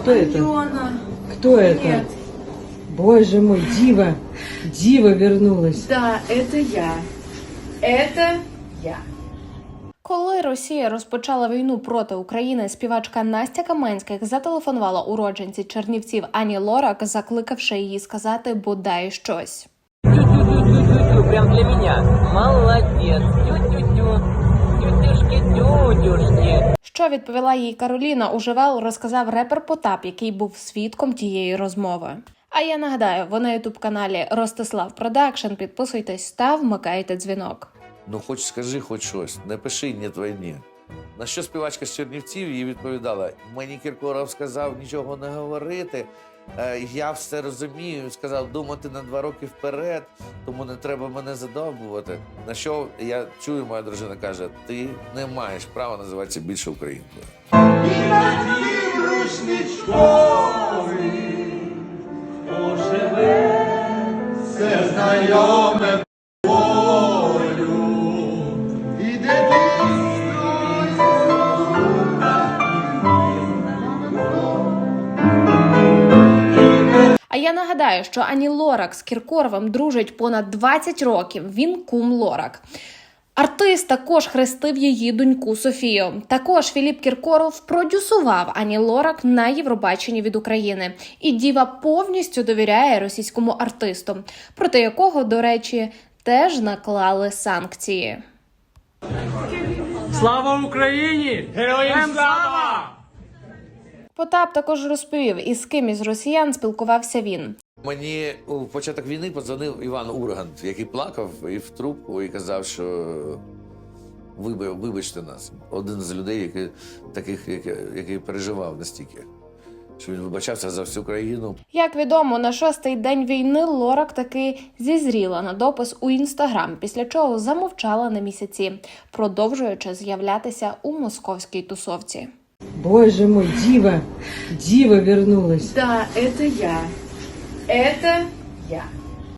Кто это? Алена. Кто это? Нет. Боже мой, Дива. Дива вернулась. Да, это я. Это я. Коли Росія розпочала війну проти України, співачка Настя Каменських зателефонувала уродженці Чернівців Ані Лорак, закликавши її сказати бодай щось. Тю-тю-тю-тю-тю, прям для меня. Молодец. Тю-тю-тю. Тютюшки, тютюшки. Що відповіла їй Кароліна Уживел, розказав репер Потап, який був свідком тієї розмови. А я нагадаю, ви на ютуб каналі Ростислав Продакшн. Підписуйтесь та вмикайте дзвінок. Ну, хоч скажи хоч щось, не пиши ні війні. На що співачка з Чернівців їй відповідала: мені Кіркоров сказав нічого не говорити. Е, Я все розумію, сказав думати на два роки вперед, тому не треба мене задовбувати. На що я чую, моя дружина каже: ти не маєш права називатися більше українкою. Все знайоме я нагадаю, що Ані Лорак з Кіркоровим дружить понад 20 років. Він кум Лорак. Артист також хрестив її доньку Софію. Також Філіп Кіркоров продюсував Ані Лорак на Євробаченні від України. І діва повністю довіряє російському артисту, проти якого, до речі, теж наклали санкції. Слава Україні! Героям слава! Потап також розповів, із ким із росіян спілкувався він. Мені у початок війни подзвонив Іван Ургант, який плакав і в трубку і казав, що вибачте нас. Один з людей, який, таких, який, який переживав настільки, що він вибачався за всю країну. Як відомо, на шостий день війни Лорак таки зізріла на допис у інстаграм, після чого замовчала на місяці, продовжуючи з'являтися у московській тусовці. Боже мой, Дива. Дива вернулась. Да, это я. Это я.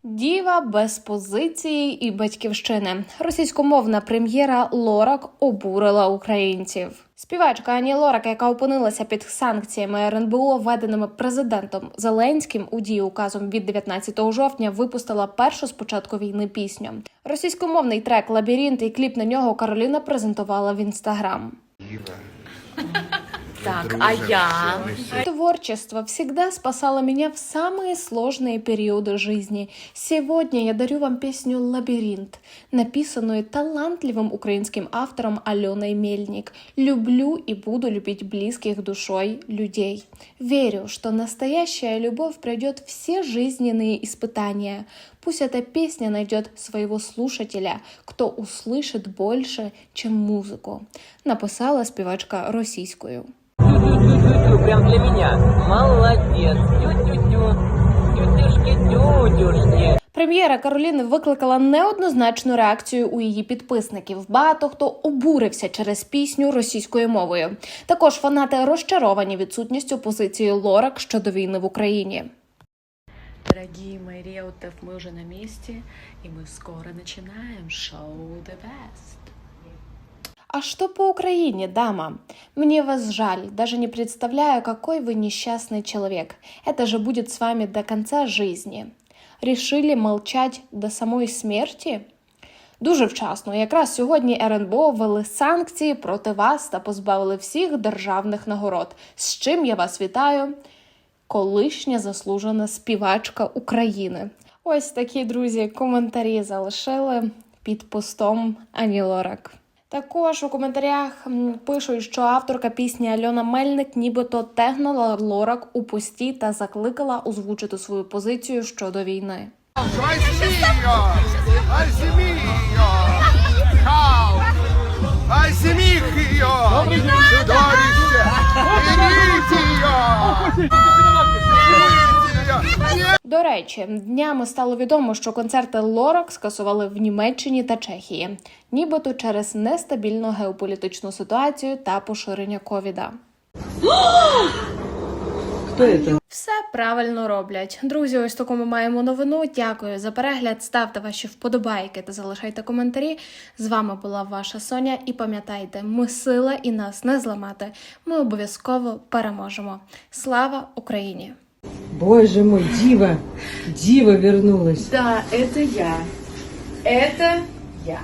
Діва без позиції і батьківщини. Російськомовна прем'єра Лорак обурила українців. Співачка Ані Лорак, яка опинилася під санкціями РНБО, введеними президентом Зеленським у дії указом від 19 жовтня, випустила першу з початку війни пісню. Російськомовний трек Лабіринт і кліп на нього Кароліна презентувала в інстаграм. Так, а я? Творчество всегда спасало меня в самые сложные периоды жизни. Сегодня я дарю вам песню «Лабиринт», написанную талантливым украинским автором Аленой Мельник. Люблю и буду любить близких душой людей. Верю, что настоящая любовь пройдет все жизненные испытания. Пусть эта песня найдет своего слушателя, кто услышит больше, чем музыку. Написала співачка російською. Тю-тю-тю-тю, прям для меня. Молодец. Тю-тю-тю. Тютюшки, тютюшки. Прем'єра Кароліни викликала неоднозначну реакцію у її підписників. Багато хто обурився через пісню російською мовою. Також фанати розчаровані відсутністю позиції Лорак щодо війни в Україні. Дорогие мои реутов, мы уже на месте, и мы скоро начинаем шоу The Best. А что по Украине, дама? Мне вас жаль, даже не представляю, какой вы несчастный человек. Это же будет с вами до конца жизни. Решили молчать до самої смерті? Дуже вчасно, якраз сьогодні РНБО ввели санкції проти вас та позбавили всіх державних нагород. З чим я вас вітаю? Колишня заслужена співачка України. Ось такі друзі коментарі залишили під постом Ані Лорак. Також у коментарях пишуть, що авторка пісні Альона Мельник нібито тегнула Лорак у пості та закликала озвучити свою позицію щодо війни. До речі, днями стало відомо, що концерти Лорак скасували в Німеччині та Чехії, нібито через нестабільну геополітичну ситуацію та поширення ковіда. Все правильно роблять. Друзі, ось таку ми маємо новину. Дякую за перегляд. Ставте ваші вподобайки та залишайте коментарі. З вами була ваша Соня. І пам'ятайте, ми сила і нас не зламати. Ми обов'язково переможемо. Слава Україні! Боже мой, дива, дива вернулась. Да, это я. Это я.